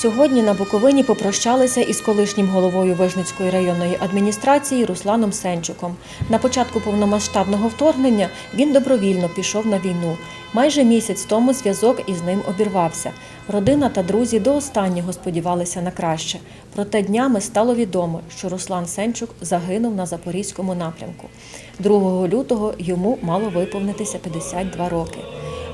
Сьогодні на Буковині попрощалися із колишнім головою Вижницької районної адміністрації Русланом Сенчуком. На початку повномасштабного вторгнення він добровільно пішов на війну. Майже місяць тому зв'язок із ним обірвався. Родина та друзі до останнього сподівалися на краще. Проте днями стало відомо, що Руслан Сенчук загинув на запорізькому напрямку. 2 лютого йому мало виповнитися 52 роки.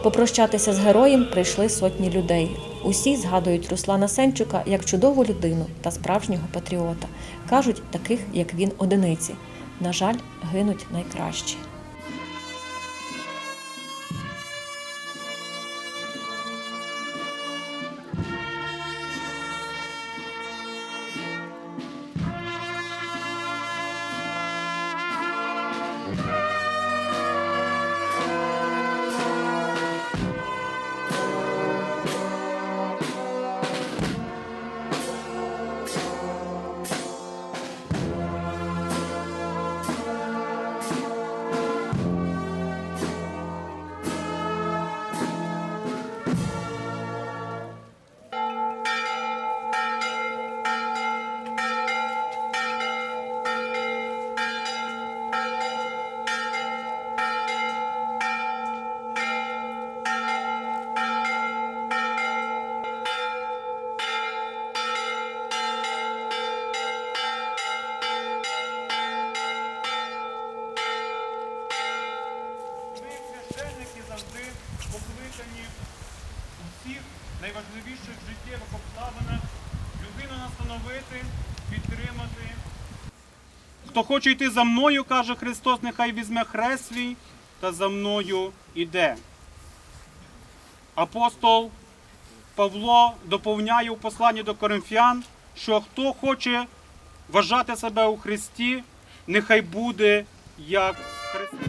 Попрощатися з героєм прийшли сотні людей. Усі згадують Руслана Сенчука як чудову людину та справжнього патріота. Кажуть, таких як він одиниці. На жаль, гинуть найкращі. Завжди покликані у всіх найважливіших життєвих обставинах людину настановити, підтримати. Хто хоче йти за мною, каже Христос, нехай візьме хрест свій та за мною іде. Апостол Павло доповняє у посланні до Коринфян, що хто хоче вважати себе у Христі, нехай буде як Христос.